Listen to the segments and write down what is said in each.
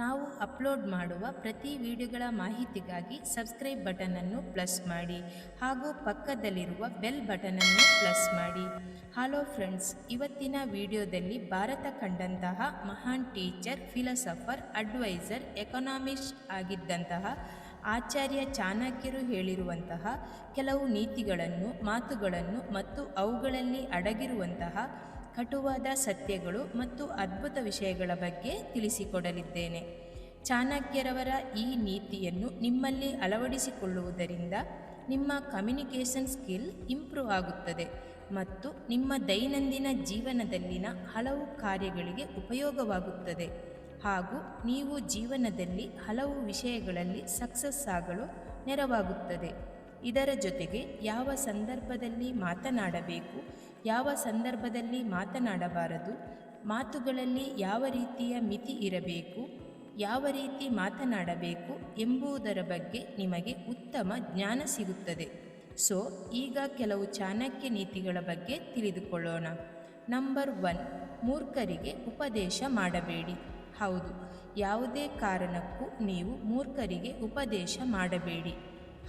ನಾವು ಅಪ್ಲೋಡ್ ಮಾಡುವ ಪ್ರತಿ ವಿಡಿಯೋಗಳ ಮಾಹಿತಿಗಾಗಿ ಸಬ್ಸ್ಕ್ರೈಬ್ ಬಟನನ್ನು ಪ್ಲಸ್ ಮಾಡಿ ಹಾಗೂ ಪಕ್ಕದಲ್ಲಿರುವ ಬೆಲ್ ಬಟನನ್ನು ಪ್ಲಸ್ ಮಾಡಿ. ಹಲೋ ಫ್ರೆಂಡ್ಸ್, ಇವತ್ತಿನ ವಿಡಿಯೋದಲ್ಲಿ ಭಾರತ ಕಂಡಂತಹ ಮಹಾನ್ ಟೀಚರ್, ಫಿಲಸಫರ್, ಅಡ್ವೈಸರ್, ಎಕನಾಮಿಸ್ಟ್ ಆಗಿದ್ದಂತಹ ಆಚಾರ್ಯ ಚಾಣಕ್ಯರು ಹೇಳಿರುವಂತಹ ಕೆಲವು ನೀತಿಗಳನ್ನು, ಮಾತುಗಳನ್ನು ಮತ್ತು ಅವುಗಳಲ್ಲಿ ಅಡಗಿರುವಂತಹ ಕಟುವಾದ ಸತ್ಯಗಳು ಮತ್ತು ಅದ್ಭುತ ವಿಷಯಗಳ ಬಗ್ಗೆ ತಿಳಿಸಿಕೊಡಲಿದ್ದೇನೆ. ಚಾಣಕ್ಯರವರ ಈ ನೀತಿಯನ್ನು ನಿಮ್ಮಲ್ಲಿ ಅಳವಡಿಸಿಕೊಳ್ಳುವುದರಿಂದ ನಿಮ್ಮ ಕಮ್ಯುನಿಕೇಷನ್ ಸ್ಕಿಲ್ ಇಂಪ್ರೂವ್ ಆಗುತ್ತದೆ ಮತ್ತು ನಿಮ್ಮ ದೈನಂದಿನ ಜೀವನದಲ್ಲಿನ ಹಲವು ಕಾರ್ಯಗಳಿಗೆ ಉಪಯೋಗವಾಗುತ್ತದೆ. ಹಾಗೂ ನೀವು ಜೀವನದಲ್ಲಿ ಹಲವು ವಿಷಯಗಳಲ್ಲಿ ಸಕ್ಸಸ್ ಆಗಲು ನೆರವಾಗುತ್ತದೆ. ಇದರ ಜೊತೆಗೆ ಯಾವ ಸಂದರ್ಭದಲ್ಲಿ ಮಾತನಾಡಬೇಕು ಯಾವ ಸಂದರ್ಭದಲ್ಲಿ ಮಾತನಾಡಬಾರದು? ಮಾತುಗಳಲ್ಲಿ ಯಾವ ರೀತಿಯ ಮಿತಿ ಇರಬೇಕು? ಯಾವ ರೀತಿ ಮಾತನಾಡಬೇಕು ಎಂಬುದರ ಬಗ್ಗೆ ನಿಮಗೆ ಉತ್ತಮ ಜ್ಞಾನ ಸಿಗುತ್ತದೆ. ಸೊ, ಈಗ ಕೆಲವು ಚಾಣಕ್ಯ ನೀತಿಗಳ ಬಗ್ಗೆ ತಿಳಿದುಕೊಳ್ಳೋಣ. ನಂಬರ್ ಒನ್, ಮೂರ್ಖರಿಗೆ ಉಪದೇಶ ಮಾಡಬೇಡಿ. ಹೌದು, ಯಾವುದೇ ಕಾರಣಕ್ಕೂ ನೀವು ಮೂರ್ಖರಿಗೆ ಉಪದೇಶ ಮಾಡಬೇಡಿ.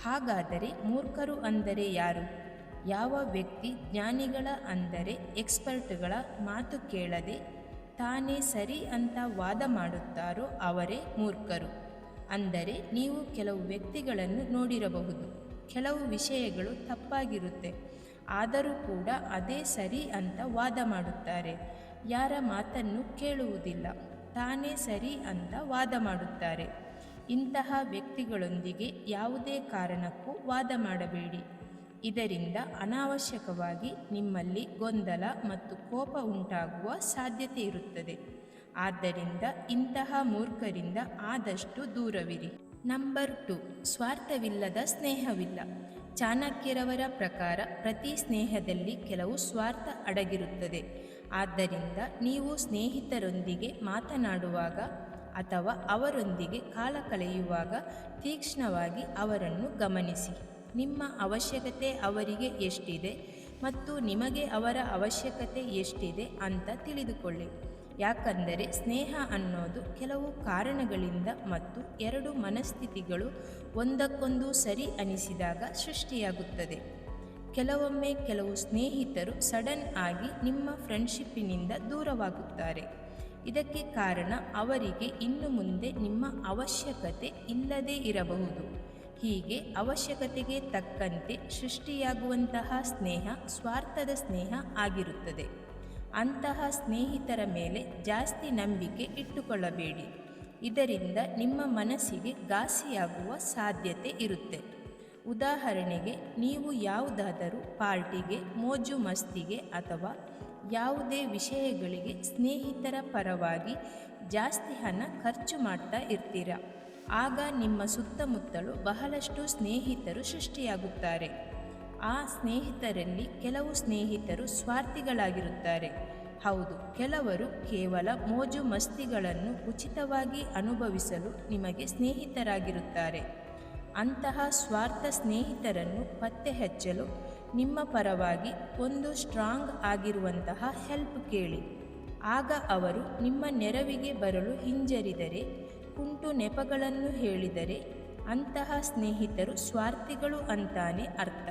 ಹಾಗಾದರೆ ಮೂರ್ಖರು ಅಂದರೆ ಯಾರು? ಯಾವ ವ್ಯಕ್ತಿ ಜ್ಞಾನಿಗಳ ಅಂದರೆ ಎಕ್ಸ್ಪರ್ಟ್ಗಳ ಮಾತು ಕೇಳದೆ ತಾನೇ ಸರಿ ಅಂತ ವಾದ ಮಾಡುತ್ತಾರೋ ಅವರೇ ಮೂರ್ಖರು. ಅಂದರೆ ನೀವು ಕೆಲವು ವ್ಯಕ್ತಿಗಳನ್ನು ನೋಡಿರಬಹುದು. ಕೆಲವು ವಿಷಯಗಳು ತಪ್ಪಾಗಿರುತ್ತೆ. ಆದರೂ ಕೂಡ ಅದೇ ಸರಿ ಅಂತ ವಾದ ಮಾಡುತ್ತಾರೆ. ಯಾರ ಮಾತನ್ನು ಕೇಳುವುದಿಲ್ಲ. ತಾನೇ ಸರಿ ಅಂತ ವಾದ ಮಾಡುತ್ತಾರೆ. ಇಂತಹ ವ್ಯಕ್ತಿಗಳೊಂದಿಗೆ ಯಾವುದೇ ಕಾರಣಕ್ಕೂ ವಾದ ಮಾಡಬೇಡಿ. ಇದರಿಂದ ಅನಾವಶ್ಯಕವಾಗಿ ನಿಮ್ಮಲ್ಲಿ ಗೊಂದಲ ಮತ್ತು ಕೋಪ ಉಂಟಾಗುವ ಸಾಧ್ಯತೆ ಇರುತ್ತದೆ. ಆದ್ದರಿಂದ ಇಂತಹ ಮೂರ್ಖರಿಂದ ಆದಷ್ಟು ದೂರವಿರಿ. Number two, ಸ್ವಾರ್ಥವಿಲ್ಲದ ಸ್ನೇಹವಿಲ್ಲ. ಚಾಣಕ್ಯರವರ ಪ್ರಕಾರ ಪ್ರತಿ ಸ್ನೇಹದಲ್ಲಿ ಕೆಲವು ಸ್ವಾರ್ಥ ಅಡಗಿರುತ್ತದೆ. ಆದ್ದರಿಂದ ನೀವು ಸ್ನೇಹಿತರೊಂದಿಗೆ ಮಾತನಾಡುವಾಗ ಅಥವಾ ಅವರೊಂದಿಗೆ ಕಾಲ ಕಳೆಯುವಾಗ ತೀಕ್ಷ್ಣವಾಗಿ ಅವರನ್ನು ಗಮನಿಸಿ. ನಿಮ್ಮ ಅವಶ್ಯಕತೆ ಅವರಿಗೆ ಎಷ್ಟಿದೆ ಮತ್ತು ನಿಮಗೆ ಅವರ ಅವಶ್ಯಕತೆ ಎಷ್ಟಿದೆ ಅಂತ ತಿಳಿದುಕೊಳ್ಳಿ. ಯಾಕಂದರೆ ಸ್ನೇಹ ಅನ್ನೋದು ಕೆಲವು ಕಾರಣಗಳಿಂದ ಮತ್ತು ಎರಡು ಮನಸ್ಥಿತಿಗಳು ಒಂದಕ್ಕೊಂದು ಸರಿ ಅನಿಸಿದಾಗ ಸೃಷ್ಟಿಯಾಗುತ್ತದೆ. ಕೆಲವೊಮ್ಮೆ ಕೆಲವು ಸ್ನೇಹಿತರು ಸಡನ್ ಆಗಿ ನಿಮ್ಮ ಫ್ರೆಂಡ್ಶಿಪ್ಪಿನಿಂದ ದೂರವಾಗುತ್ತಾರೆ. ಇದಕ್ಕೆ ಕಾರಣ ಅವರಿಗೆ ಇನ್ನು ಮುಂದೆ ನಿಮ್ಮ ಅವಶ್ಯಕತೆ ಇಲ್ಲದೇ ಇರಬಹುದು. ಹೀಗೆ ಅವಶ್ಯಕತೆಗೆ ತಕ್ಕಂತೆ ಸೃಷ್ಟಿಯಾಗುವಂತಹ ಸ್ನೇಹ, ಸ್ವಾರ್ಥದ ಸ್ನೇಹ ಆಗಿರುತ್ತದೆ. ಅಂತಹ ಸ್ನೇಹಿತರ ಮೇಲೆ ಜಾಸ್ತಿ ನಂಬಿಕೆ ಇಟ್ಟುಕೊಳ್ಳಬೇಡಿ. ಇದರಿಂದ ನಿಮ್ಮ ಮನಸ್ಸಿಗೆ ಘಾಸಿಯಾಗುವ ಸಾಧ್ಯತೆ ಇರುತ್ತೆ. ಉದಾಹರಣೆಗೆ, ನೀವು ಯಾವುದಾದರೂ ಪಾರ್ಟಿಗೆ, ಮೋಜು ಮಸ್ತಿಗೆ ಅಥವಾ ಯಾವುದೇ ವಿಷಯಗಳಿಗೆ ಸ್ನೇಹಿತರ ಪರವಾಗಿ ಜಾಸ್ತಿ ಹಣ ಖರ್ಚು ಮಾಡ್ತಾ ಇರ್ತೀರ? ಆಗ ನಿಮ್ಮ ಸುತ್ತಮುತ್ತಲು ಬಹಳಷ್ಟು ಸ್ನೇಹಿತರು ಸೃಷ್ಟಿಯಾಗುತ್ತಾರೆ. ಆ ಸ್ನೇಹಿತರಲ್ಲಿ ಕೆಲವು ಸ್ನೇಹಿತರು ಸ್ವಾರ್ಥಿಗಳಾಗಿರುತ್ತಾರೆ. ಹೌದು, ಕೆಲವರು ಕೇವಲ ಮೋಜು ಮಸ್ತಿಗಳನ್ನು ಉಚಿತವಾಗಿ ಅನುಭವಿಸಲು ನಿಮಗೆ ಸ್ನೇಹಿತರಾಗಿರುತ್ತಾರೆ. ಅಂತಹ ಸ್ವಾರ್ಥ ಸ್ನೇಹಿತರನ್ನು ಪತ್ತೆ ಹಚ್ಚಲು ನಿಮ್ಮ ಪರವಾಗಿ ಒಂದು ಸ್ಟ್ರಾಂಗ್ ಆಗಿರುವಂತಹ ಹೆಲ್ಪ್ ಕೇಳಿ. ಆಗ ಅವರು ನಿಮ್ಮ ನೆರವಿಗೆ ಬರಲು ಹಿಂಜರಿದರೆ ಕುಂಟು ನೆಪಗಳನ್ನು ಹೇಳಿದರೆ ಅಂತಹ ಸ್ನೇಹಿತರು ಸ್ವಾರ್ಥಿಗಳು ಅಂತಾನೆ ಅರ್ಥ.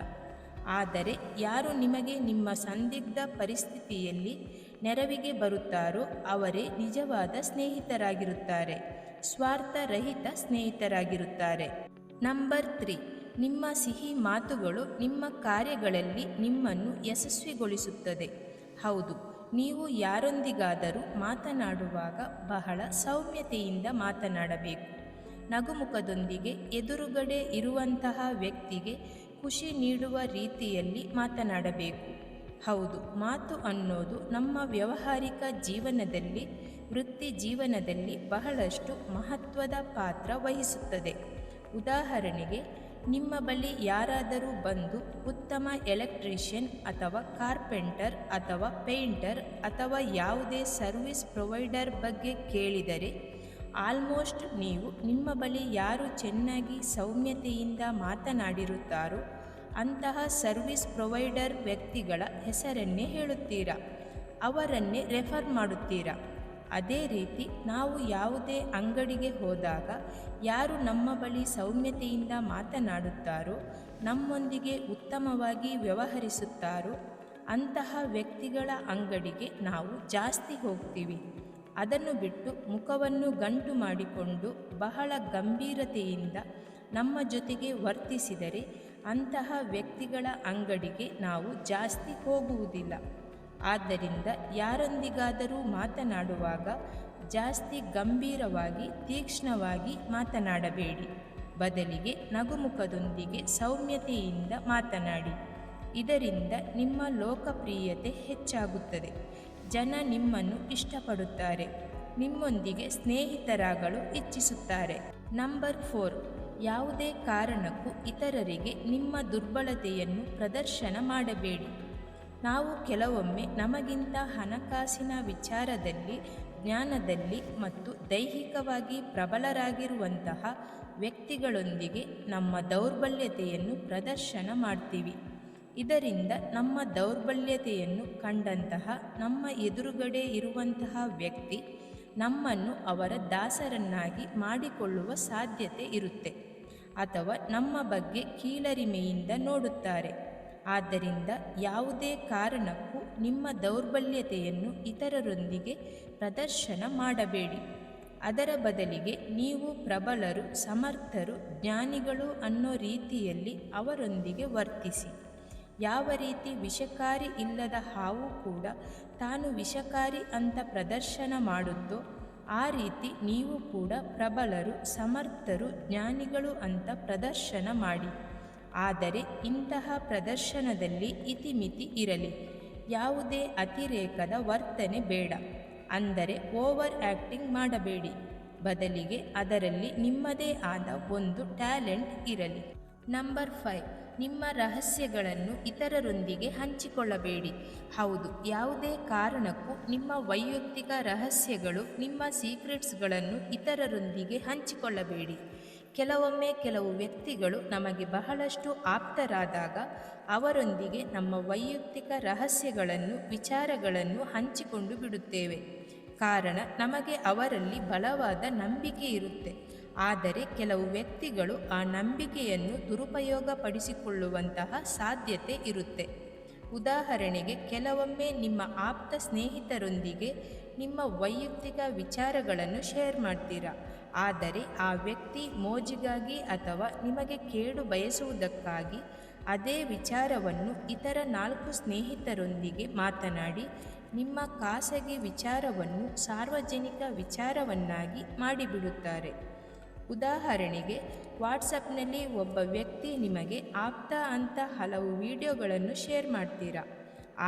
ಆದರೆ ಯಾರು ನಿಮಗೆ ನಿಮ್ಮ ಸಂದಿಗ್ಧ ಪರಿಸ್ಥಿತಿಯಲ್ಲಿ ನೆರವಿಗೆ ಬರುತ್ತಾರೋ ಅವರೇ ನಿಜವಾದ ಸ್ನೇಹಿತರಾಗಿರುತ್ತಾರೆ. ಸ್ವಾರ್ಥರಹಿತ ಸ್ನೇಹಿತರಾಗಿರುತ್ತಾರೆ. Number three. ನಿಮ್ಮ ಸಿಹಿ ಮಾತುಗಳು ನಿಮ್ಮ ಕಾರ್ಯಗಳಲ್ಲಿ ನಿಮ್ಮನ್ನು ಯಶಸ್ವಿಗೊಳಿಸುತ್ತದೆ. ಹೌದು. ನೀವು ಯಾರೊಂದಿಗಾದರೂ ಮಾತನಾಡುವಾಗ ಬಹಳ ಸೌಮ್ಯತೆಯಿಂದ ಮಾತನಾಡಬೇಕು. ನಗುಮುಖದೊಂದಿಗೆ ಎದುರುಗಡೆ ಇರುವಂತಹ ವ್ಯಕ್ತಿಗೆ ಖುಷಿ ನೀಡುವ ರೀತಿಯಲ್ಲಿ ಮಾತನಾಡಬೇಕು. ಹೌದು, ಮಾತು ಅನ್ನೋದು ನಮ್ಮ ವ್ಯಾವಹಾರಿಕ ಜೀವನದಲ್ಲಿ, ವೃತ್ತಿ ಜೀವನದಲ್ಲಿ ಬಹಳಷ್ಟು ಮಹತ್ವದ ಪಾತ್ರ ವಹಿಸುತ್ತದೆ. ಉದಾಹರಣೆಗೆ ನಿಮ್ಮ ಬಳಿ ಯಾರಾದರೂ ಬಂದು ಉತ್ತಮ ಎಲೆಕ್ಟ್ರಿಷಿಯನ್ ಅಥವಾ ಕಾರ್ಪೆಂಟರ್ ಅಥವಾ ಪೇಂಟರ್ ಅಥವಾ ಯಾವುದೇ ಸರ್ವಿಸ್ ಪ್ರೊವೈಡರ್ ಬಗ್ಗೆ ಕೇಳಿದರೆ ಆಲ್ಮೋಸ್ಟ್ ನೀವು ನಿಮ್ಮ ಬಳಿ ಯಾರು ಚೆನ್ನಾಗಿ ಸೌಮ್ಯತೆಯಿಂದ ಮಾತನಾಡಿರುತ್ತಾರೋ ಅಂತಹ ಸರ್ವಿಸ್ ಪ್ರೊವೈಡರ್ ವ್ಯಕ್ತಿಗಳ ಹೆಸರನ್ನೇ ಹೇಳುತ್ತೀರಾ? ಅವರನ್ನೇ ರೆಫರ್ ಮಾಡುತ್ತೀರಾ? ಅದೇ ರೀತಿ ನಾವು ಯಾವುದೇ ಅಂಗಡಿಗೆ ಹೋದಾಗ ಯಾರು ನಮ್ಮ ಬಳಿ ಸೌಮ್ಯತೆಯಿಂದ ಮಾತನಾಡುತ್ತಾರೋ, ನಮ್ಮೊಂದಿಗೆ ಉತ್ತಮವಾಗಿ ವ್ಯವಹರಿಸುತ್ತಾರೋ, ಅಂತಹ ವ್ಯಕ್ತಿಗಳ ಅಂಗಡಿಗೆ ನಾವು ಜಾಸ್ತಿ ಹೋಗ್ತೀವಿ. ಅದನ್ನು ಬಿಟ್ಟು ಮುಖವನ್ನು ಗಂಟು ಮಾಡಿಕೊಂಡು ಬಹಳ ಗಂಭೀರತೆಯಿಂದ ನಮ್ಮ ಜೊತೆಗೆ ವರ್ತಿಸಿದರೆ ಅಂತಹ ವ್ಯಕ್ತಿಗಳ ಅಂಗಡಿಗೆ ನಾವು ಜಾಸ್ತಿ ಹೋಗುವುದಿಲ್ಲ. ಆದ್ದರಿಂದ ಯಾರೊಂದಿಗಾದರೂ ಮಾತನಾಡುವಾಗ ಜಾಸ್ತಿ ಗಂಭೀರವಾಗಿ, ತೀಕ್ಷ್ಣವಾಗಿ ಮಾತನಾಡಬೇಡಿ. ಬದಲಿಗೆ ನಗುಮುಖದೊಂದಿಗೆ ಸೌಮ್ಯತೆಯಿಂದ ಮಾತನಾಡಿ. ಇದರಿಂದ ನಿಮ್ಮ ಲೋಕಪ್ರಿಯತೆ ಹೆಚ್ಚಾಗುತ್ತದೆ. ಜನ ನಿಮ್ಮನ್ನು ಇಷ್ಟಪಡುತ್ತಾರೆ. ನಿಮ್ಮೊಂದಿಗೆ ಸ್ನೇಹಿತರಾಗಲು ಇಚ್ಛಿಸುತ್ತಾರೆ. Number four. ಯಾವುದೇ ಕಾರಣಕ್ಕೂ ಇತರರಿಗೆ ನಿಮ್ಮ ದುರ್ಬಲತೆಯನ್ನು ಪ್ರದರ್ಶನ ಮಾಡಬೇಡಿ. ನಾವು ಕೆಲವೊಮ್ಮೆ ನಮಗಿಂತ ಹಣಕಾಸಿನ ವಿಚಾರದಲ್ಲಿ, ಜ್ಞಾನದಲ್ಲಿ ಮತ್ತು ದೈಹಿಕವಾಗಿ ಪ್ರಬಲರಾಗಿರುವಂತಹ ವ್ಯಕ್ತಿಗಳೊಂದಿಗೆ ನಮ್ಮ ದೌರ್ಬಲ್ಯತೆಯನ್ನು ಪ್ರದರ್ಶನ ಮಾಡ್ತೀವಿ. ಇದರಿಂದ ನಮ್ಮ ದೌರ್ಬಲ್ಯತೆಯನ್ನು ಕಂಡಂತಹ, ನಮ್ಮ ಎದುರುಗಡೆ ಇರುವಂತಹ ವ್ಯಕ್ತಿ ನಮ್ಮನ್ನು ಅವರ ದಾಸರನ್ನಾಗಿ ಮಾಡಿಕೊಳ್ಳುವ ಸಾಧ್ಯತೆ ಇರುತ್ತೆ. ಅಥವಾ ನಮ್ಮ ಬಗ್ಗೆ ಕೀಳರಿಮೆಯಿಂದ ನೋಡುತ್ತಾರೆ. ಆದ್ದರಿಂದ ಯಾವುದೇ ಕಾರಣಕ್ಕೂ ನಿಮ್ಮ ದೌರ್ಬಲ್ಯತೆಯನ್ನು ಇತರರೊಂದಿಗೆ ಪ್ರದರ್ಶನ ಮಾಡಬೇಡಿ. ಅದರ ಬದಲಿಗೆ ನೀವು ಪ್ರಬಲರು, ಸಮರ್ಥರು, ಜ್ಞಾನಿಗಳು ಅನ್ನೋ ರೀತಿಯಲ್ಲಿ ಅವರೊಂದಿಗೆ ವರ್ತಿಸಿ. ಯಾವ ರೀತಿ ವಿಷಕಾರಿ ಇಲ್ಲದ ಹಾವು ಕೂಡ ತಾನು ವಿಷಕಾರಿ ಅಂತ ಪ್ರದರ್ಶನ ಮಾಡುತ್ತೋ, ಆ ರೀತಿ ನೀವು ಕೂಡ ಪ್ರಬಲರು, ಸಮರ್ಥರು, ಜ್ಞಾನಿಗಳು ಅಂತ ಪ್ರದರ್ಶನ ಮಾಡಿ. ಆದರೆ ಇಂತಹ ಪ್ರದರ್ಶನದಲ್ಲಿ ಇತಿಮಿತಿ ಇರಲಿ. ಯಾವುದೇ ಅತಿರೇಕದ ವರ್ತನೆ ಬೇಡ. ಅಂದರೆ ಓವರ್ ಆ್ಯಕ್ಟಿಂಗ್ ಮಾಡಬೇಡಿ. ಬದಲಿಗೆ ಅದರಲ್ಲಿ ನಿಮ್ಮದೇ ಆದ ಒಂದು ಟ್ಯಾಲೆಂಟ್ ಇರಲಿ. ನಂಬರ್ ಫೈವ್, ನಿಮ್ಮ ರಹಸ್ಯಗಳನ್ನು ಇತರರೊಂದಿಗೆ ಹಂಚಿಕೊಳ್ಳಬೇಡಿ. ಹೌದು, ಯಾವುದೇ ಕಾರಣಕ್ಕೂ ನಿಮ್ಮ ವೈಯಕ್ತಿಕ ರಹಸ್ಯಗಳು, ನಿಮ್ಮ ಸೀಕ್ರೆಟ್ಸ್ಗಳನ್ನು ಇತರರೊಂದಿಗೆ ಹಂಚಿಕೊಳ್ಳಬೇಡಿ. ಕೆಲವೊಮ್ಮೆ ಕೆಲವು ವ್ಯಕ್ತಿಗಳು ನಮಗೆ ಬಹಳಷ್ಟು ಆಪ್ತರಾದಾಗ ಅವರೊಂದಿಗೆ ನಮ್ಮ ವೈಯಕ್ತಿಕ ರಹಸ್ಯಗಳನ್ನು, ವಿಚಾರಗಳನ್ನು ಹಂಚಿಕೊಂಡು ಬಿಡುತ್ತೇವೆ. ಕಾರಣ, ನಮಗೆ ಅವರಲ್ಲಿ ಬಲವಾದ ನಂಬಿಕೆ ಇರುತ್ತೆ. ಆದರೆ ಕೆಲವು ವ್ಯಕ್ತಿಗಳು ಆ ನಂಬಿಕೆಯನ್ನು ದುರುಪಯೋಗಪಡಿಸಿಕೊಳ್ಳುವಂತಹ ಸಾಧ್ಯತೆ ಇರುತ್ತೆ. ಉದಾಹರಣೆಗೆ, ಕೆಲವೊಮ್ಮೆ ನಿಮ್ಮ ಆಪ್ತ ಸ್ನೇಹಿತರೊಂದಿಗೆ ನಿಮ್ಮ ವೈಯಕ್ತಿಕ ವಿಚಾರಗಳನ್ನು ಶೇರ್ ಮಾಡ್ತೀರಾ? ಆದರೆ ಆ ವ್ಯಕ್ತಿ ಮೋಜಿಗಾಗಿ ಅಥವಾ ನಿಮಗೆ ಕೇಡು ಬಯಸುವುದಕ್ಕಾಗಿ ಅದೇ ವಿಚಾರವನ್ನು ಇತರ ನಾಲ್ಕು ಸ್ನೇಹಿತರೊಂದಿಗೆ ಮಾತನಾಡಿ, ನಿಮ್ಮ ಖಾಸಗಿ ವಿಚಾರವನ್ನು ಸಾರ್ವಜನಿಕ ವಿಚಾರವನ್ನಾಗಿ ಮಾಡಿಬಿಡುತ್ತಾರೆ. ಉದಾಹರಣೆಗೆ ವಾಟ್ಸಪ್ನಲ್ಲಿ ಒಬ್ಬ ವ್ಯಕ್ತಿ ನಿಮಗೆ ಆಪ್ತ ಅಂತ ಹಲವು ವಿಡಿಯೋಗಳನ್ನು ಶೇರ್ ಮಾಡ್ತೀರಾ?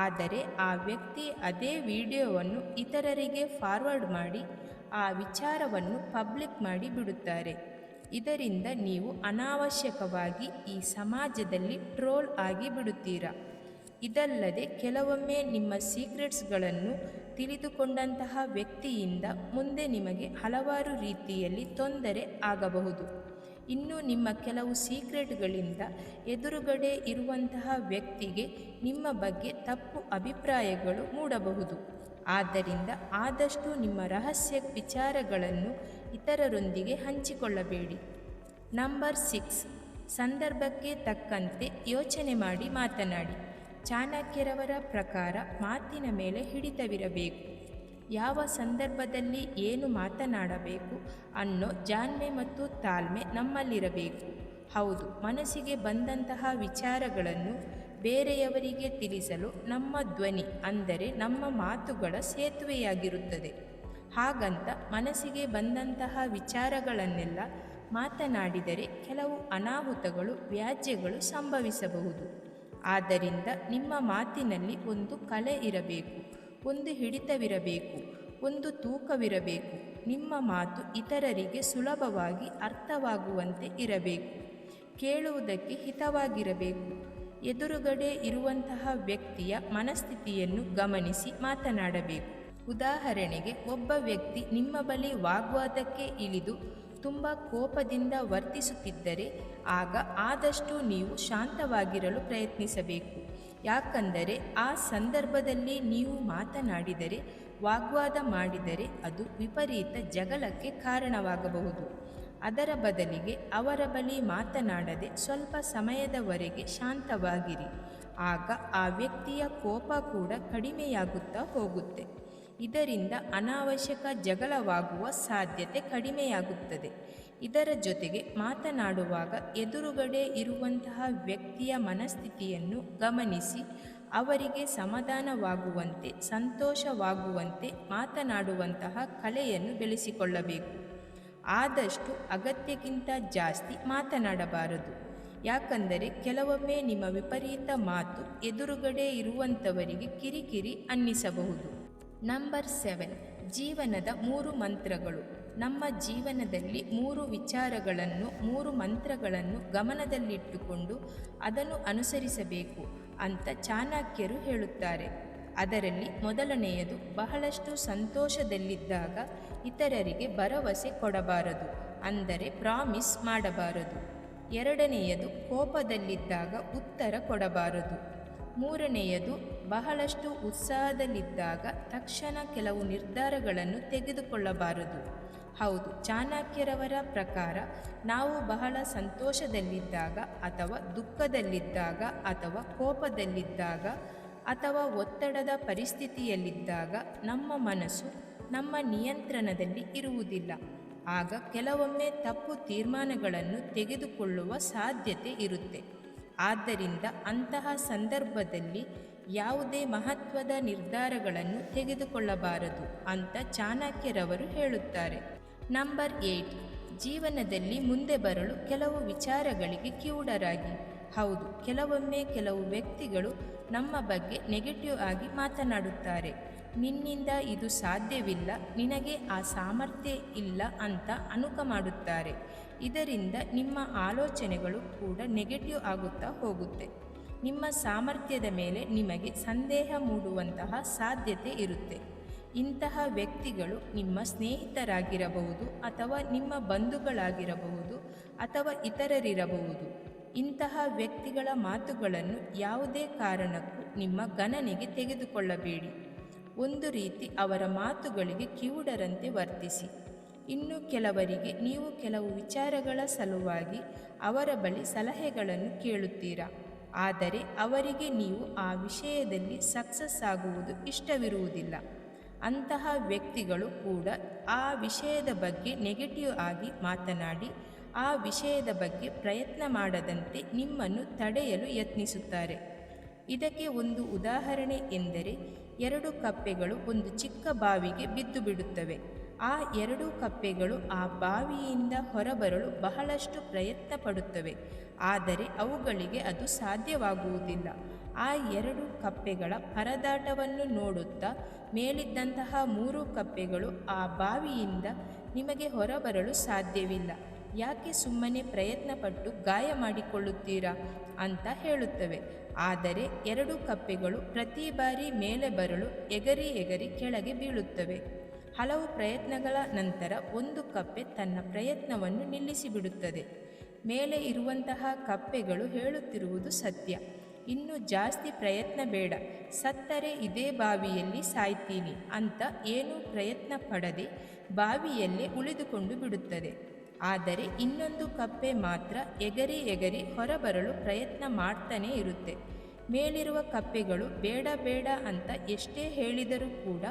ಆದರೆ ಆ ವ್ಯಕ್ತಿ ಅದೇ ವಿಡಿಯೋವನ್ನು ಇತರರಿಗೆ ಫಾರ್ವರ್ಡ್ ಮಾಡಿ ಆ ವಿಚಾರವನ್ನು ಪಬ್ಲಿಕ್ ಮಾಡಿ ಬಿಡುತ್ತಾರೆ. ಇದರಿಂದ ನೀವು ಅನಾವಶ್ಯಕವಾಗಿ ಈ ಸಮಾಜದಲ್ಲಿ ಟ್ರೋಲ್ ಆಗಿ ಬಿಡುತ್ತೀರಾ. ಇದಲ್ಲದೆ ಕೆಲವೊಮ್ಮೆ ನಿಮ್ಮ ಸೀಕ್ರೆಟ್ಸ್ಗಳನ್ನು ತಿಳಿದುಕೊಂಡಂತಹ ವ್ಯಕ್ತಿಯಿಂದ ಮುಂದೆ ನಿಮಗೆ ಹಲವಾರು ರೀತಿಯಲ್ಲಿ ತೊಂದರೆ ಆಗಬಹುದು. ಇನ್ನು ನಿಮ್ಮ ಕೆಲವು ಸೀಕ್ರೆಟ್ಗಳಿಂದ ಎದುರುಗಡೆ ಇರುವಂತಹ ವ್ಯಕ್ತಿಗೆ ನಿಮ್ಮ ಬಗ್ಗೆ ತಪ್ಪು ಅಭಿಪ್ರಾಯಗಳು ಮೂಡಬಹುದು. ಆದ್ದರಿಂದ ಆದಷ್ಟು ನಿಮ್ಮ ರಹಸ್ಯ ವಿಚಾರಗಳನ್ನು ಇತರರೊಂದಿಗೆ ಹಂಚಿಕೊಳ್ಳಬೇಡಿ. Number six. ಸಂದರ್ಭಕ್ಕೆ ತಕ್ಕಂತೆ ಯೋಚನೆ ಮಾಡಿ ಮಾತನಾಡಿ. ಚಾಣಕ್ಯರವರ ಪ್ರಕಾರ ಮಾತಿನ ಮೇಲೆ ಹಿಡಿತವಿರಬೇಕು. ಯಾವ ಸಂದರ್ಭದಲ್ಲಿ ಏನು ಮಾತನಾಡಬೇಕು ಅನ್ನೋ ಜಾನ್ಮೆ ಮತ್ತು ತಾಳ್ಮೆ ನಮ್ಮಲ್ಲಿರಬೇಕು. ಹೌದು, ಮನಸ್ಸಿಗೆ ಬಂದಂತಹ ವಿಚಾರಗಳನ್ನು ಬೇರೆಯವರಿಗೆ ತಿಳಿಸಲು ನಮ್ಮ ಧ್ವನಿ, ಅಂದರೆ ನಮ್ಮ ಮಾತುಗಳ ಸೇತುವೆಯಾಗಿರುತ್ತದೆ. ಹಾಗಂತ ಮನಸ್ಸಿಗೆ ಬಂದಂತಹ ವಿಚಾರಗಳನ್ನೆಲ್ಲ ಮಾತನಾಡಿದರೆ ಕೆಲವು ಅನಾಹುತಗಳು, ವ್ಯಾಜ್ಯಗಳು ಸಂಭವಿಸಬಹುದು. ಆದ್ದರಿಂದ ನಿಮ್ಮ ಮಾತಿನಲ್ಲಿ ಒಂದು ಕಲೆ ಇರಬೇಕು, ಒಂದು ಹಿಡಿತವಿರಬೇಕು, ಒಂದು ತೂಕವಿರಬೇಕು. ನಿಮ್ಮ ಮಾತು ಇತರರಿಗೆ ಸುಲಭವಾಗಿ ಅರ್ಥವಾಗುವಂತೆ ಇರಬೇಕು. ಕೇಳುವುದಕ್ಕೆ ಹಿತವಾಗಿರಬೇಕು. ಎದುರುಗಡೆ ಇರುವಂತಹ ವ್ಯಕ್ತಿಯ ಮನಸ್ಥಿತಿಯನ್ನು ಗಮನಿಸಿ ಮಾತನಾಡಬೇಕು. ಉದಾಹರಣೆಗೆ, ಒಬ್ಬ ವ್ಯಕ್ತಿ ನಿಮ್ಮ ಬಳಿ ವಾಗ್ವಾದಕ್ಕೆ ಇಳಿದು ತುಂಬ ಕೋಪದಿಂದ ವರ್ತಿಸುತ್ತಿದ್ದರೆ, ಆಗ ಆದಷ್ಟು ನೀವು ಶಾಂತವಾಗಿರಲು ಪ್ರಯತ್ನಿಸಬೇಕು. ಯಾಕಂದರೆ, ಆ ಸಂದರ್ಭದಲ್ಲಿ ನೀವು ಮಾತನಾಡಿದರೆ, ವಾಗ್ವಾದ ಮಾಡಿದರೆ ಅದು ವಿಪರೀತ ಜಗಳಕ್ಕೆ ಕಾರಣವಾಗಬಹುದು. ಅದರ ಬದಲಿಗೆ ಅವರ ಬಳಿ ಮಾತನಾಡದೆ ಸ್ವಲ್ಪ ಸಮಯದವರೆಗೆ ಶಾಂತವಾಗಿರಿ. ಆಗ ಆ ವ್ಯಕ್ತಿಯ ಕೋಪ ಕೂಡ ಕಡಿಮೆಯಾಗುತ್ತಾ ಹೋಗುತ್ತೆ. ಇದರಿಂದ ಅನಾವಶ್ಯಕ ಜಗಳವಾಗುವ ಸಾಧ್ಯತೆ ಕಡಿಮೆಯಾಗುತ್ತದೆ. ಇದರ ಜೊತೆಗೆ ಮಾತನಾಡುವಾಗ ಎದುರುಗಡೆ ಇರುವಂತಹ ವ್ಯಕ್ತಿಯ ಮನಸ್ಥಿತಿಯನ್ನು ಗಮನಿಸಿ, ಅವರಿಗೆ ಸಮಾಧಾನವಾಗುವಂತೆ, ಸಂತೋಷವಾಗುವಂತೆ ಮಾತನಾಡುವಂತಹ ಕಲೆಯನ್ನು ಬೆಳೆಸಿಕೊಳ್ಳಬೇಕು. ಆದಷ್ಟು ಅಗತ್ಯಕ್ಕಿಂತ ಜಾಸ್ತಿ ಮಾತನಾಡಬಾರದು. ಯಾಕಂದರೆ ಕೆಲವೊಮ್ಮೆ ನಿಮ್ಮ ವಿಪರೀತ ಮಾತು ಎದುರುಗಡೆ ಇರುವಂಥವರಿಗೆ ಕಿರಿಕಿರಿ ಅನ್ನಿಸಬಹುದು. ನಂಬರ್ ಸೆವೆನ್, ಜೀವನದ ಮೂರು ಮಂತ್ರಗಳು. ನಮ್ಮ ಜೀವನದಲ್ಲಿ ಮೂರು ವಿಚಾರಗಳನ್ನು, ಮೂರು ಮಂತ್ರಗಳನ್ನು ಗಮನದಲ್ಲಿಟ್ಟುಕೊಂಡು ಅದನ್ನು ಅನುಸರಿಸಬೇಕು ಅಂತ ಚಾಣಕ್ಯರು ಹೇಳುತ್ತಾರೆ. ಅದರಲ್ಲಿ ಮೊದಲನೆಯದು, ಬಹಳಷ್ಟು ಸಂತೋಷದಲ್ಲಿದ್ದಾಗ ಇತರರಿಗೆ ಭರವಸೆ ಕೊಡಬಾರದು, ಅಂದರೆ ಪ್ರಾಮಿಸ್ ಮಾಡಬಾರದು. ಎರಡನೆಯದು, ಕೋಪದಲ್ಲಿದ್ದಾಗ ಉತ್ತರ ಕೊಡಬಾರದು. ಮೂರನೆಯದು, ಬಹಳಷ್ಟು ಉತ್ಸಾಹದಲ್ಲಿದ್ದಾಗ ತಕ್ಷಣ ಕೆಲವು ನಿರ್ಧಾರಗಳನ್ನು ತೆಗೆದುಕೊಳ್ಳಬಾರದು. ಹೌದು, ಚಾಣಕ್ಯರವರ ಪ್ರಕಾರ ನಾವು ಬಹಳ ಸಂತೋಷದಲ್ಲಿದ್ದಾಗ ಅಥವಾ ದುಃಖದಲ್ಲಿದ್ದಾಗ ಅಥವಾ ಕೋಪದಲ್ಲಿದ್ದಾಗ ಅಥವಾ ಒತ್ತಡದ ಪರಿಸ್ಥಿತಿಯಲ್ಲಿದ್ದಾಗ ನಮ್ಮ ಮನಸ್ಸು ನಮ್ಮ ನಿಯಂತ್ರಣದಲ್ಲಿ ಇರುವುದಿಲ್ಲ. ಆಗ ಕೆಲವೊಮ್ಮೆ ತಪ್ಪು ತೀರ್ಮಾನಗಳನ್ನು ತೆಗೆದುಕೊಳ್ಳುವ ಸಾಧ್ಯತೆ ಇರುತ್ತೆ. ಆದ್ದರಿಂದ ಅಂತಹ ಸಂದರ್ಭದಲ್ಲಿ ಯಾವುದೇ ಮಹತ್ವದ ನಿರ್ಧಾರಗಳನ್ನು ತೆಗೆದುಕೊಳ್ಳಬಾರದು ಅಂತ ಚಾಣಕ್ಯರವರು ಹೇಳುತ್ತಾರೆ. ನಂಬರ್ ಏಯ್ಟ್ ಜೀವನದಲ್ಲಿ ಮುಂದೆ ಬರಲು ಕೆಲವು ವಿಚಾರಗಳಿಗೆ ಕಿವುಡರಾಗಿ. ಹೌದು, ಕೆಲವೊಮ್ಮೆ ಕೆಲವು ವ್ಯಕ್ತಿಗಳು ನಮ್ಮ ಬಗ್ಗೆ ನೆಗೆಟಿವ್ ಆಗಿ ಮಾತನಾಡುತ್ತಾರೆ. ನಿನ್ನಿಂದ ಇದು ಸಾಧ್ಯವಿಲ್ಲ, ನಿನಗೆ ಆ ಸಾಮರ್ಥ್ಯ ಇಲ್ಲ ಅಂತ ಅನುಕ ಮಾಡುತ್ತಾರೆ. ಇದರಿಂದ ನಿಮ್ಮ ಆಲೋಚನೆಗಳು ಕೂಡ ನೆಗೆಟಿವ್ ಆಗುತ್ತಾ ಹೋಗುತ್ತೆ. ನಿಮ್ಮ ಸಾಮರ್ಥ್ಯದ ಮೇಲೆ ನಿಮಗೆ ಸಂದೇಹ ಮೂಡುವಂತಹ ಸಾಧ್ಯತೆ ಇರುತ್ತೆ. ಇಂತಹ ವ್ಯಕ್ತಿಗಳು ನಿಮ್ಮ ಸ್ನೇಹಿತರಾಗಿರಬಹುದು ಅಥವಾ ನಿಮ್ಮ ಬಂಧುಗಳಾಗಿರಬಹುದು ಅಥವಾ ಇತರರಿರಬಹುದು. ಇಂತಹ ವ್ಯಕ್ತಿಗಳ ಮಾತುಗಳನ್ನು ಯಾವುದೇ ಕಾರಣಕ್ಕೂ ನಿಮ್ಮ ಗಣನೆಗೆ ತೆಗೆದುಕೊಳ್ಳಬೇಡಿ. ಒಂದು ರೀತಿ ಅವರ ಮಾತುಗಳಿಗೆ ಕಿವುಡರಂತೆ ವರ್ತಿಸಿ. ಇನ್ನು ಕೆಲವರಿಗೆ ನೀವು ಕೆಲವು ವಿಚಾರಗಳ ಸಲುವಾಗಿ ಅವರ ಬಳಿ ಸಲಹೆಗಳನ್ನು ಕೇಳುತ್ತೀರಾ? ಆದರೆ ಅವರಿಗೆ ನೀವು ಆ ವಿಷಯದಲ್ಲಿ ಸಕ್ಸಸ್ ಆಗುವುದು ಇಷ್ಟವಿರುವುದಿಲ್ಲ. ಅಂತಹ ವ್ಯಕ್ತಿಗಳು ಕೂಡ ಆ ವಿಷಯದ ಬಗ್ಗೆ ನೆಗೆಟಿವ್ ಆಗಿ ಮಾತನಾಡಿ ಆ ವಿಷಯದ ಬಗ್ಗೆ ಪ್ರಯತ್ನ ಮಾಡದಂತೆ ನಿಮ್ಮನ್ನು ತಡೆಯಲು ಯತ್ನಿಸುತ್ತಾರೆ. ಇದಕ್ಕೆ ಒಂದು ಉದಾಹರಣೆ ಎಂದರೆ, ಎರಡು ಕಪ್ಪೆಗಳು ಒಂದು ಚಿಕ್ಕ ಬಾವಿಗೆ ಬಿದ್ದು ಬಿಡುತ್ತವೆ ಆ ಎರಡೂ ಕಪ್ಪೆಗಳು ಆ ಬಾವಿಯಿಂದ ಹೊರಬರಲು ಬಹಳಷ್ಟು ಪ್ರಯತ್ನ ಪಡುತ್ತವೆ. ಆದರೆ ಅವುಗಳಿಗೆ ಅದು ಸಾಧ್ಯವಾಗುವುದಿಲ್ಲ. ಆ ಎರಡು ಕಪ್ಪೆಗಳ ಪರದಾಟವನ್ನು ನೋಡುತ್ತಾ ಮೇಲಿದ್ದಂತಹ ಮೂರು ಕಪ್ಪೆಗಳು ಆ ಬಾವಿಯಿಂದ ನಿಮಗೆ ಹೊರಬರಲು ಸಾಧ್ಯವಿಲ್ಲ. ಯಾಕೆ ಸುಮ್ಮನೆ ಪ್ರಯತ್ನಪಟ್ಟು ಗಾಯ ಮಾಡಿಕೊಳ್ಳುತ್ತೀರಾ ಅಂತ ಹೇಳುತ್ತವೆ. ಆದರೆ ಎರಡು ಕಪ್ಪೆಗಳು ಪ್ರತಿ ಬಾರಿ ಮೇಲೆ ಬರಲು ಎಗರಿ ಎಗರಿ ಕೆಳಗೆ ಬೀಳುತ್ತವೆ. ಹಲವು ಪ್ರಯತ್ನಗಳ ನಂತರ ಒಂದು ಕಪ್ಪೆ ತನ್ನ ಪ್ರಯತ್ನವನ್ನು ನಿಲ್ಲಿಸಿಬಿಡುತ್ತದೆ. ಮೇಲೆ ಇರುವಂತಹ ಕಪ್ಪೆಗಳು ಹೇಳುತ್ತಿರುವುದು ಸತ್ಯ. ಇನ್ನು ಜಾಸ್ತಿ ಪ್ರಯತ್ನ ಬೇಡ. ಸತ್ತರೆ ಇದೇ ಬಾವಿಯಲ್ಲಿ ಸಾಯ್ತೀನಿ ಅಂತ ಏನೂ ಪ್ರಯತ್ನ ಪಡದೆ ಬಾವಿಯಲ್ಲೇ ಉಳಿದುಕೊಂಡು ಬಿಡುತ್ತದೆ. ಆದರೆ ಇನ್ನೊಂದು ಕಪ್ಪೆ ಮಾತ್ರ ಎಗರಿ ಎಗರಿ ಹೊರಬರಲು ಪ್ರಯತ್ನ ಮಾಡ್ತಾನೇ ಇರುತ್ತೆ. ಮೇಲಿರುವ ಕಪ್ಪೆಗಳು ಬೇಡ ಬೇಡ ಅಂತ ಎಷ್ಟೇ ಹೇಳಿದರೂ ಕೂಡ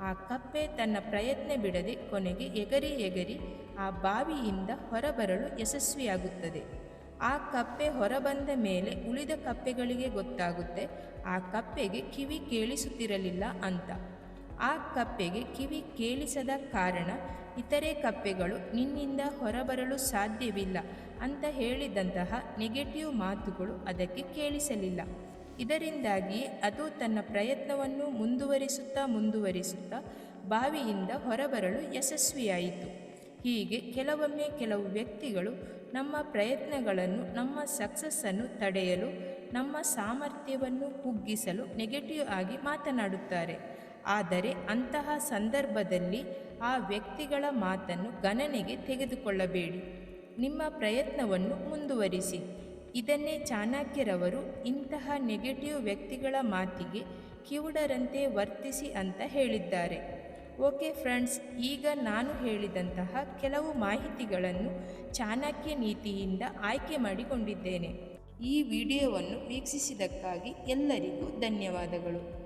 ಆ ಕಪ್ಪೆ ತನ್ನ ಪ್ರಯತ್ನ ಬಿಡದೆ ಕೊನೆಗೆ ಎಗರಿ ಎಗರಿ ಆ ಬಾವಿಯಿಂದ ಹೊರಬರಲು ಯಶಸ್ವಿಯಾಗುತ್ತದೆ. ಆ ಕಪ್ಪೆ ಹೊರಬಂದ ಮೇಲೆ ಉಳಿದ ಕಪ್ಪೆಗಳಿಗೆ ಗೊತ್ತಾಗುತ್ತೆ, ಆ ಕಪ್ಪೆಗೆ ಕಿವಿ ಕೇಳಿಸುತ್ತಿರಲಿಲ್ಲ ಅಂತ. ಆ ಕಪ್ಪೆಗೆ ಕಿವಿ ಕೇಳಿಸದ ಕಾರಣ ಇತರೆ ಕಪ್ಪೆಗಳು ನಿನ್ನಿಂದ ಹೊರಬರಲು ಸಾಧ್ಯವಿಲ್ಲ ಅಂತ ಹೇಳಿದಂತಹ ನೆಗೆಟಿವ್ ಮಾತುಗಳು ಅದಕ್ಕೆ ಕೇಳಿಸಲಿಲ್ಲ. ಇದರಿಂದಾಗಿಯೇ ಅದು ತನ್ನ ಪ್ರಯತ್ನವನ್ನು ಮುಂದುವರಿಸುತ್ತಾ ಮುಂದುವರಿಸುತ್ತಾ ಬಾವಿಯಿಂದ ಹೊರಬರಲು ಯಶಸ್ವಿಯಾಯಿತು. ಹೀಗೆ ಕೆಲವೊಮ್ಮೆ ಕೆಲವು ವ್ಯಕ್ತಿಗಳು ನಮ್ಮ ಪ್ರಯತ್ನಗಳನ್ನು, ನಮ್ಮ ಸಕ್ಸಸ್ಸನ್ನು ತಡೆಯಲು, ನಮ್ಮ ಸಾಮರ್ಥ್ಯವನ್ನು ಕುಗ್ಗಿಸಲು ನೆಗೆಟಿವ್ ಆಗಿ ಮಾತನಾಡುತ್ತಾರೆ. ಆದರೆ ಅಂತಹ ಸಂದರ್ಭದಲ್ಲಿ ಆ ವ್ಯಕ್ತಿಗಳ ಮಾತನ್ನು ಗಣನೆಗೆ ತೆಗೆದುಕೊಳ್ಳಬೇಡಿ. ನಿಮ್ಮ ಪ್ರಯತ್ನವನ್ನು ಮುಂದುವರಿಸಿ. ಇದನ್ನೇ ಚಾಣಕ್ಯರವರು ಇಂತಹ ನೆಗೆಟಿವ್ ವ್ಯಕ್ತಿಗಳ ಮಾತಿಗೆ ಕಿವುಡರಂತೆ ವರ್ತಿಸಿ ಅಂತ ಹೇಳಿದ್ದಾರೆ. ಓಕೆ ಫ್ರೆಂಡ್ಸ್, ಈಗ ನಾನು ಹೇಳಿದಂತಹ ಕೆಲವು ಮಾಹಿತಿಗಳನ್ನು ಚಾಣಕ್ಯ ನೀತಿಯಿಂದ ಆಯ್ಕೆ ಮಾಡಿಕೊಂಡಿದ್ದೇನೆ. ಈ ವಿಡಿಯೋವನ್ನು ವೀಕ್ಷಿಸಿದ್ದಕ್ಕಾಗಿ ಎಲ್ಲರಿಗೂ ಧನ್ಯವಾದಗಳು.